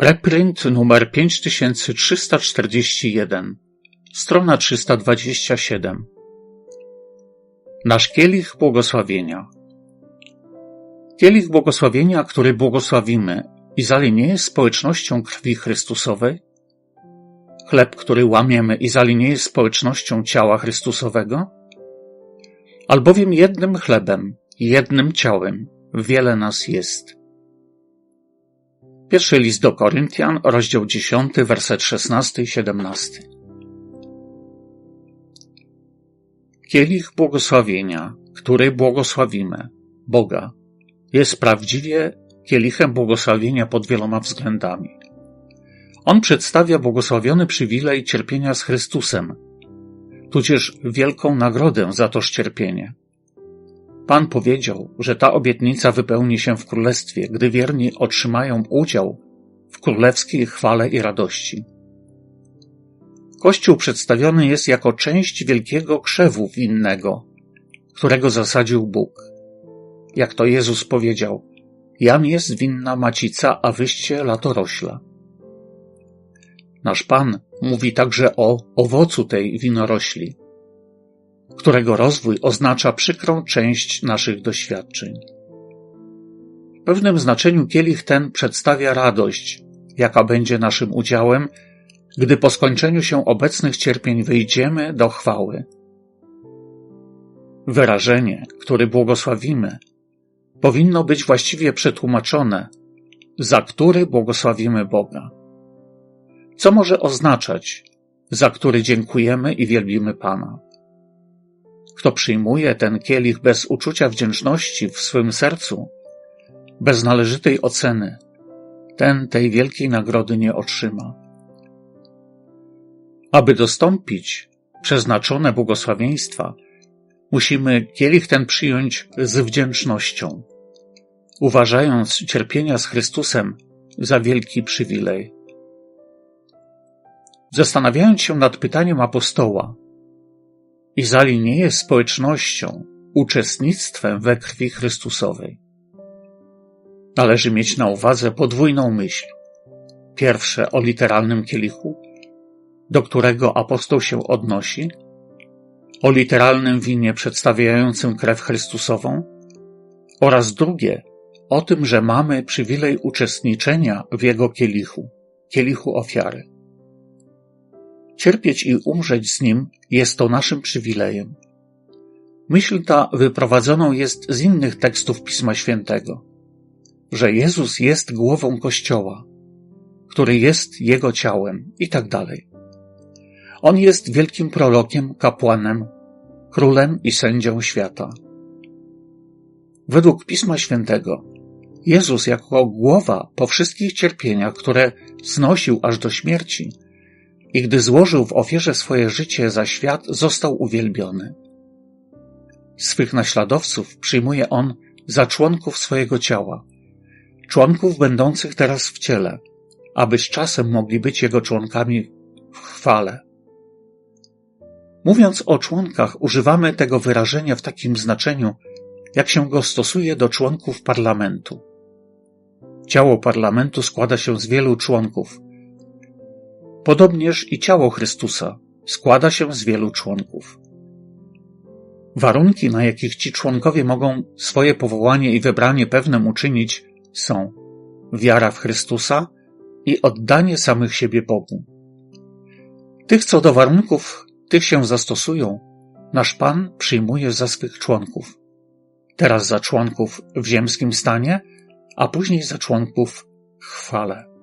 Reprint numer 5341, strona 327. Nasz kielich błogosławienia. Kielich błogosławienia, który błogosławimy, Izali nie jest społecznością krwi Chrystusowej? Chleb, który łamiemy, Izali nie jest społecznością ciała Chrystusowego? Albowiem jednym chlebem, jednym ciałem wiele nas jest. Pierwszy list do Koryntian, rozdział 10, werset 16 i 17. Kielich błogosławienia, który błogosławimy, Boga, jest prawdziwie kielichem błogosławienia pod wieloma względami. On przedstawia błogosławiony przywilej cierpienia z Chrystusem, tudzież wielką nagrodę za toż cierpienie. Pan powiedział, że ta obietnica wypełni się w królestwie, gdy wierni otrzymają udział w królewskiej chwale i radości. Kościół przedstawiony jest jako część wielkiego krzewu winnego, którego zasadził Bóg. Jak to Jezus powiedział, jam jest winna macica, a wyście latorośla. Nasz Pan mówi także o owocu tej winorośli – którego rozwój oznacza przykrą część naszych doświadczeń. W pewnym znaczeniu kielich ten przedstawia radość, jaka będzie naszym udziałem, gdy po skończeniu się obecnych cierpień wyjdziemy do chwały. Wyrażenie, które błogosławimy, powinno być właściwie przetłumaczone, za który błogosławimy Boga. Co może oznaczać, za który dziękujemy i wielbimy Pana? Kto przyjmuje ten kielich bez uczucia wdzięczności w swym sercu, bez należytej oceny, ten tej wielkiej nagrody nie otrzyma. Aby dostąpić przeznaczone błogosławieństwa, musimy kielich ten przyjąć z wdzięcznością, uważając cierpienia z Chrystusem za wielki przywilej. Zastanawiając się nad pytaniem apostoła, Izali nie jest społecznością, uczestnictwem we krwi Chrystusowej. Należy mieć na uwadze podwójną myśl. Pierwsze o literalnym kielichu, do którego apostoł się odnosi, o literalnym winie przedstawiającym krew Chrystusową oraz drugie o tym, że mamy przywilej uczestniczenia w jego kielichu, kielichu ofiary. Cierpieć i umrzeć z Nim jest to naszym przywilejem. Myśl ta wyprowadzoną jest z innych tekstów Pisma Świętego, że Jezus jest głową Kościoła, który jest Jego ciałem i tak dalej. On jest wielkim prorokiem, kapłanem, królem i sędzią świata. Według Pisma Świętego Jezus jako głowa po wszystkich cierpieniach, które znosił aż do śmierci, i gdy złożył w ofierze swoje życie za świat, został uwielbiony. Swych naśladowców przyjmuje on za członków swojego ciała, członków będących teraz w ciele, aby z czasem mogli być jego członkami w chwale. Mówiąc o członkach, używamy tego wyrażenia w takim znaczeniu, jak się go stosuje do członków parlamentu. Ciało parlamentu składa się z wielu członków, Podobnież i ciało Chrystusa składa się z wielu członków. Warunki, na jakich ci członkowie mogą swoje powołanie i wybranie pewnym uczynić, są wiara w Chrystusa i oddanie samych siebie Bogu. Tych co do warunków, tych się zastosują, nasz Pan przyjmuje za swych członków. Teraz za członków w ziemskim stanie, a później za członków w chwale.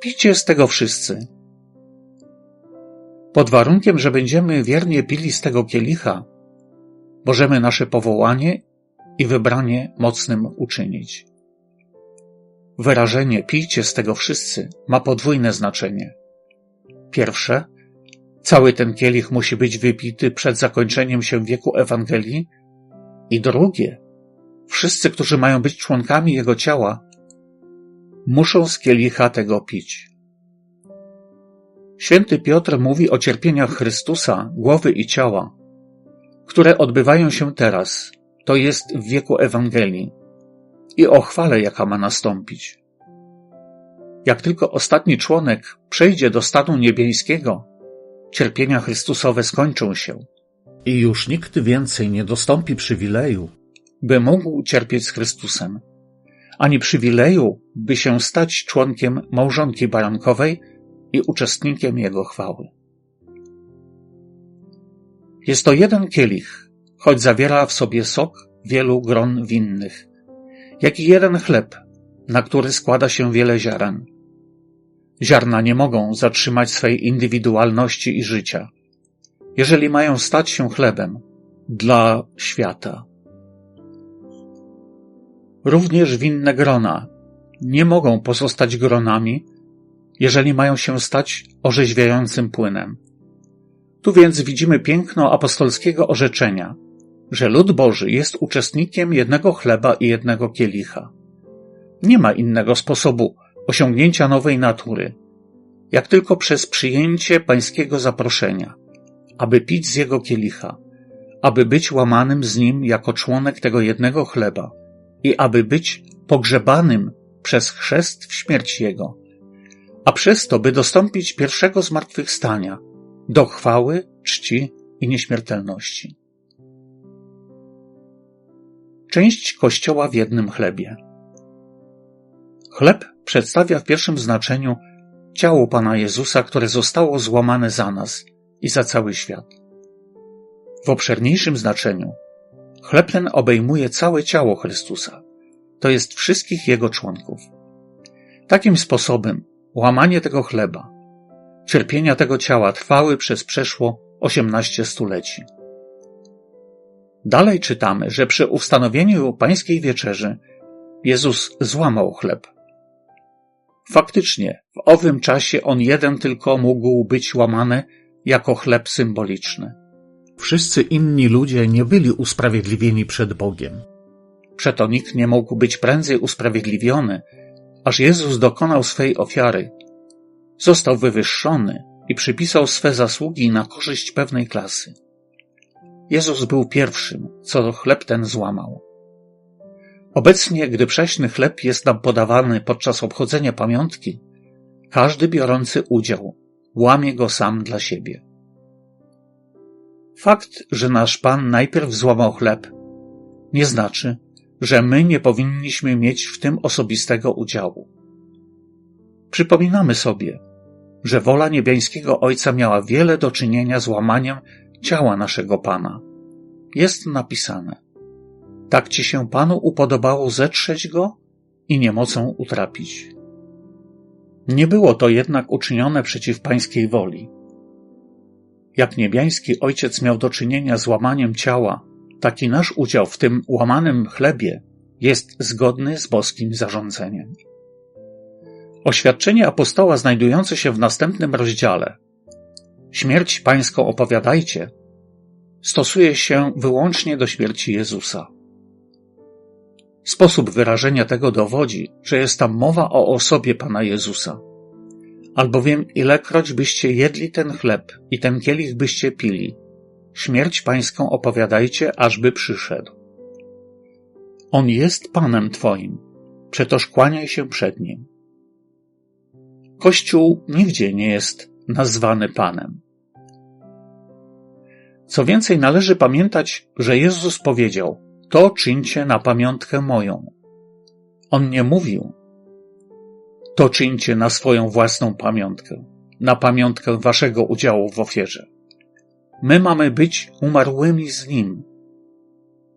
Picie z tego wszyscy. Pod warunkiem, że będziemy wiernie pili z tego kielicha, możemy nasze powołanie i wybranie mocnym uczynić. Wyrażenie pijcie z tego wszyscy ma podwójne znaczenie. Pierwsze, cały ten kielich musi być wypity przed zakończeniem się wieku Ewangelii i drugie, wszyscy, którzy mają być członkami jego ciała, muszą z kielicha tego pić. Święty Piotr mówi o cierpieniach Chrystusa, głowy i ciała, które odbywają się teraz, to jest w wieku Ewangelii, i o chwale, jaka ma nastąpić. Jak tylko ostatni członek przejdzie do stanu niebiańskiego, cierpienia Chrystusowe skończą się i już nikt więcej nie dostąpi przywileju, by mógł cierpieć z Chrystusem, ani przywileju, by się stać członkiem małżonki barankowej i uczestnikiem Jego chwały. Jest to jeden kielich, choć zawiera w sobie sok wielu gron winnych, jak i jeden chleb, na który składa się wiele ziaren. Ziarna nie mogą zatrzymać swej indywidualności i życia, jeżeli mają stać się chlebem dla świata. Również winne grona nie mogą pozostać gronami, jeżeli mają się stać orzeźwiającym płynem. Tu więc widzimy piękno apostolskiego orzeczenia, że lud Boży jest uczestnikiem jednego chleba i jednego kielicha. Nie ma innego sposobu osiągnięcia nowej natury, jak tylko przez przyjęcie pańskiego zaproszenia, aby pić z jego kielicha, aby być łamanym z nim jako członek tego jednego chleba i aby być pogrzebanym przez chrzest w śmierć jego, a przez to, by dostąpić pierwszego zmartwychwstania do chwały, czci i nieśmiertelności. Część Kościoła w jednym chlebie. Chleb przedstawia w pierwszym znaczeniu ciało Pana Jezusa, które zostało złamane za nas i za cały świat. W obszerniejszym znaczeniu chleb ten obejmuje całe ciało Chrystusa, to jest wszystkich Jego członków. Takim sposobem łamanie tego chleba, cierpienia tego ciała trwały przez przeszło 18 stuleci. Dalej czytamy, że przy ustanowieniu pańskiej wieczerzy Jezus złamał chleb. Faktycznie, w owym czasie on jeden tylko mógł być łamany jako chleb symboliczny. Wszyscy inni ludzie nie byli usprawiedliwieni przed Bogiem. Przeto nikt nie mógł być prędzej usprawiedliwiony, aż Jezus dokonał swej ofiary. Został wywyższony i przypisał swe zasługi na korzyść pewnej klasy. Jezus był pierwszym, co chleb ten złamał. Obecnie, gdy prześny chleb jest nam podawany podczas obchodzenia pamiątki, każdy biorący udział łamie go sam dla siebie. Fakt, że nasz Pan najpierw złamał chleb, nie znaczy, że my nie powinniśmy mieć w tym osobistego udziału. Przypominamy sobie, że wola niebiańskiego Ojca miała wiele do czynienia z łamaniem ciała naszego Pana. Jest napisane: Tak ci się Panu upodobało zetrzeć go i niemocą utrapić. Nie było to jednak uczynione przeciw pańskiej woli. Jak niebiański ojciec miał do czynienia z łamaniem ciała, taki nasz udział w tym łamanym chlebie jest zgodny z boskim zarządzeniem. Oświadczenie apostoła znajdujące się w następnym rozdziale Śmierć pańską opowiadajcie stosuje się wyłącznie do śmierci Jezusa. Sposób wyrażenia tego dowodzi, że jest tam mowa o osobie Pana Jezusa. Albowiem ilekroć byście jedli ten chleb i ten kielich byście pili, śmierć pańską opowiadajcie, ażby przyszedł. On jest Panem Twoim, przetoż kłaniaj się przed Nim. Kościół nigdzie nie jest nazwany Panem. Co więcej, należy pamiętać, że Jezus powiedział: To czyńcie na pamiątkę moją. On nie mówił: To czyńcie na swoją własną pamiątkę, na pamiątkę waszego udziału w ofierze. My mamy być umarłymi z Nim.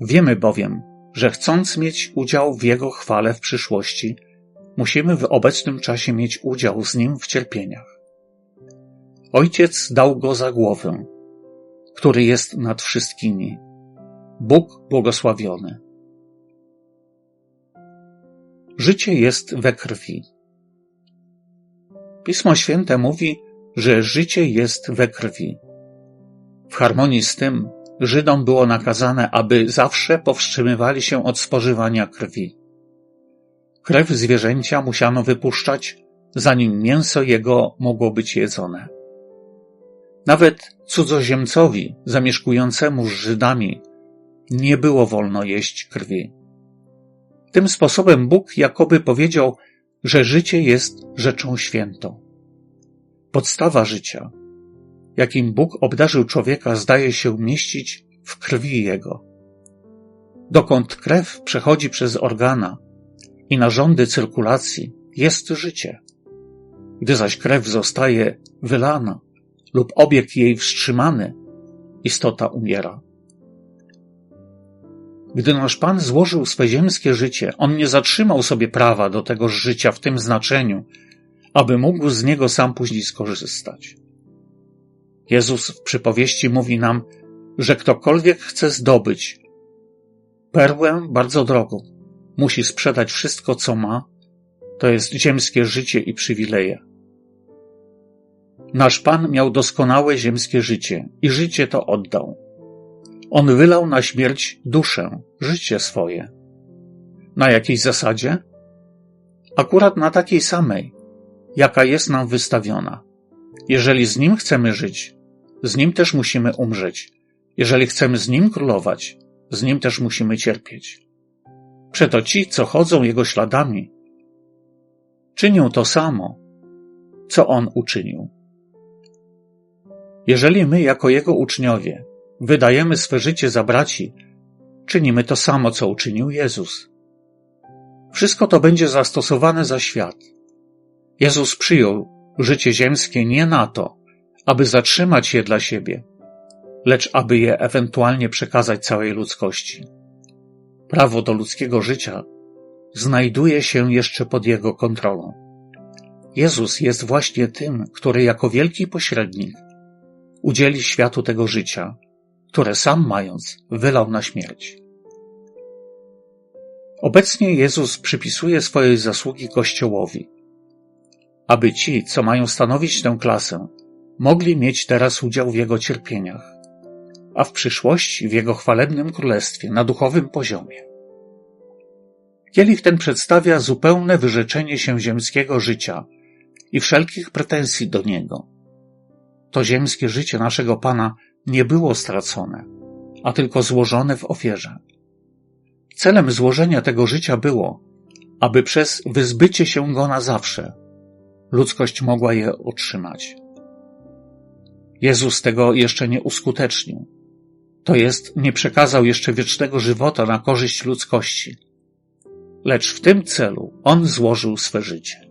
Wiemy bowiem, że chcąc mieć udział w Jego chwale w przyszłości, musimy w obecnym czasie mieć udział z Nim w cierpieniach. Ojciec dał go za głowę, który jest nad wszystkimi. Bóg błogosławiony. Życie jest we krwi. Pismo Święte mówi, że życie jest we krwi. W harmonii z tym Żydom było nakazane, aby zawsze powstrzymywali się od spożywania krwi. Krew zwierzęcia musiano wypuszczać, zanim mięso jego mogło być jedzone. Nawet cudzoziemcowi zamieszkującemu z Żydami nie było wolno jeść krwi. Tym sposobem Bóg jakoby powiedział, że życie jest rzeczą świętą. Podstawa życia, jakim Bóg obdarzył człowieka, zdaje się mieścić w krwi jego. Dokąd krew przechodzi przez organa i narządy cyrkulacji, jest życie. Gdy zaś krew zostaje wylana lub obieg jej wstrzymany, istota umiera. Gdy nasz Pan złożył swe ziemskie życie, On nie zatrzymał sobie prawa do tego życia w tym znaczeniu, aby mógł z niego sam później skorzystać. Jezus w przypowieści mówi nam, że ktokolwiek chce zdobyć perłę bardzo drogą, musi sprzedać wszystko, co ma, to jest ziemskie życie i przywileje. Nasz Pan miał doskonałe ziemskie życie i życie to oddał. On wylał na śmierć duszę, życie swoje. Na jakiej zasadzie? Akurat na takiej samej, jaka jest nam wystawiona. Jeżeli z Nim chcemy żyć, z Nim też musimy umrzeć. Jeżeli chcemy z Nim królować, z Nim też musimy cierpieć. Przeto ci, co chodzą Jego śladami, czynią to samo, co On uczynił. Jeżeli my, jako Jego uczniowie, wydajemy swe życie za braci, czynimy to samo, co uczynił Jezus. Wszystko to będzie zastosowane za świat. Jezus przyjął życie ziemskie nie na to, aby zatrzymać je dla siebie, lecz aby je ewentualnie przekazać całej ludzkości. Prawo do ludzkiego życia znajduje się jeszcze pod jego kontrolą. Jezus jest właśnie tym, który jako wielki pośrednik udzieli światu tego życia, które sam mając wylał na śmierć. Obecnie Jezus przypisuje swoje zasługi Kościołowi, aby ci, co mają stanowić tę klasę, mogli mieć teraz udział w Jego cierpieniach, a w przyszłości w Jego chwalebnym królestwie na duchowym poziomie. Kielich ten przedstawia zupełne wyrzeczenie się ziemskiego życia i wszelkich pretensji do niego. To ziemskie życie naszego Pana nie było stracone, a tylko złożone w ofierze. Celem złożenia tego życia było, aby przez wyzbycie się go na zawsze ludzkość mogła je otrzymać. Jezus tego jeszcze nie uskutecznił. To jest, nie przekazał jeszcze wiecznego żywota na korzyść ludzkości. Lecz w tym celu On złożył swe życie.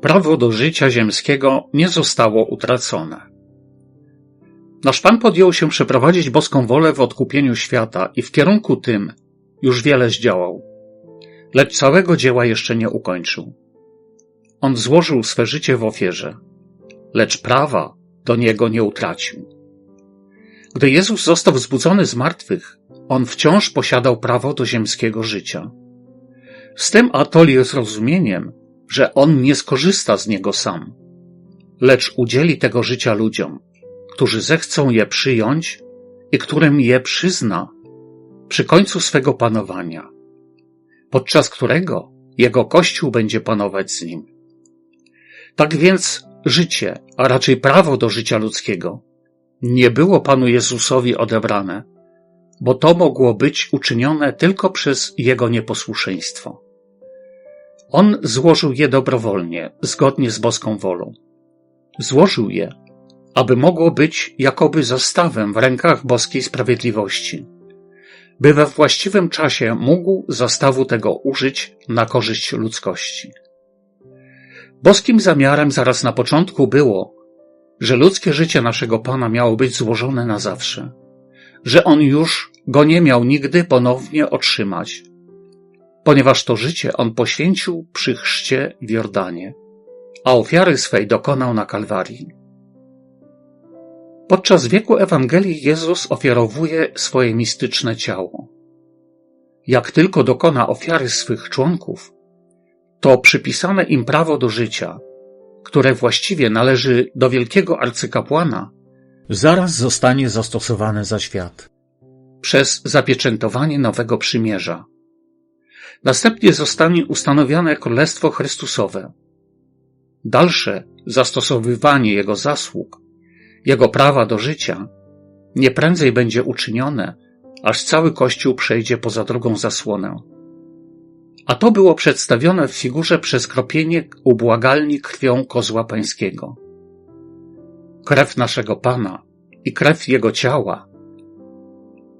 Prawo do życia ziemskiego nie zostało utracone. Nasz Pan podjął się przeprowadzić boską wolę w odkupieniu świata i w kierunku tym już wiele zdziałał. Lecz całego dzieła jeszcze nie ukończył. On złożył swe życie w ofierze, lecz prawa do niego nie utracił. Gdy Jezus został wzbudzony z martwych, on wciąż posiadał prawo do ziemskiego życia. Z tym atoli zrozumieniem, że on nie skorzysta z niego sam, lecz udzieli tego życia ludziom, którzy zechcą je przyjąć i którym je przyzna przy końcu swego panowania, podczas którego jego Kościół będzie panować z nim. Tak więc życie, a raczej prawo do życia ludzkiego, nie było Panu Jezusowi odebrane, bo to mogło być uczynione tylko przez Jego nieposłuszeństwo. On złożył je dobrowolnie, zgodnie z boską wolą. Złożył je, aby mogło być jakoby zastawem w rękach boskiej sprawiedliwości, by we właściwym czasie mógł zastawu tego użyć na korzyść ludzkości. Boskim zamiarem zaraz na początku było, że ludzkie życie naszego Pana miało być złożone na zawsze, że On już go nie miał nigdy ponownie otrzymać, ponieważ to życie On poświęcił przy chrzcie w Jordanie, a ofiary swej dokonał na Kalwarii. Podczas wieku Ewangelii Jezus ofiarowuje swoje mistyczne ciało. Jak tylko dokona ofiary swych członków, to przypisane im prawo do życia, które właściwie należy do wielkiego arcykapłana, zaraz zostanie zastosowane za świat przez zapieczętowanie nowego przymierza. Następnie zostanie ustanowione Królestwo Chrystusowe. Dalsze zastosowywanie Jego zasług, Jego prawa do życia, nie prędzej będzie uczynione, aż cały Kościół przejdzie poza drugą zasłonę A to było przedstawione w figurze przez kropienie ubłagalni krwią kozła pańskiego. Krew naszego Pana i krew Jego ciała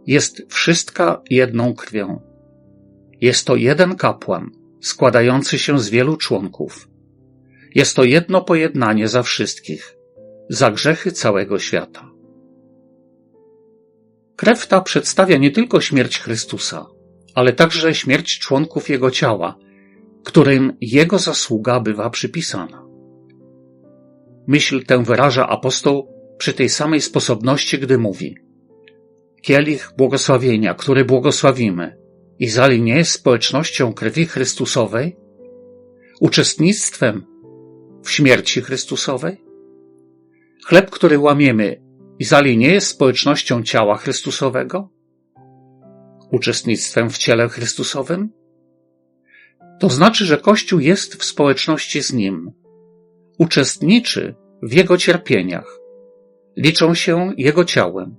jest wszystka jedną krwią. Jest to jeden kapłan, składający się z wielu członków. Jest to jedno pojednanie za wszystkich, za grzechy całego świata. Krew ta przedstawia nie tylko śmierć Chrystusa, ale także śmierć członków Jego ciała, którym Jego zasługa bywa przypisana. Myśl tę wyraża apostoł przy tej samej sposobności, gdy mówi Kielich błogosławienia, który błogosławimy, Izali nie jest społecznością krwi Chrystusowej, uczestnictwem w śmierci Chrystusowej? Chleb, który łamiemy, Izali nie jest społecznością ciała Chrystusowego? Uczestnictwem w ciele Chrystusowym? To znaczy, że Kościół jest w społeczności z Nim, uczestniczy w Jego cierpieniach, liczą się Jego ciałem,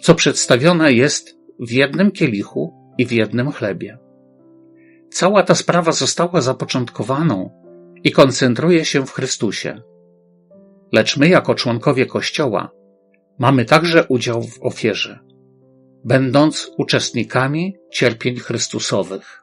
co przedstawione jest w jednym kielichu i w jednym chlebie. Cała ta sprawa została zapoczątkowaną i koncentruje się w Chrystusie. Lecz my, jako członkowie Kościoła, mamy także udział w ofierze, będąc uczestnikami cierpień Chrystusowych.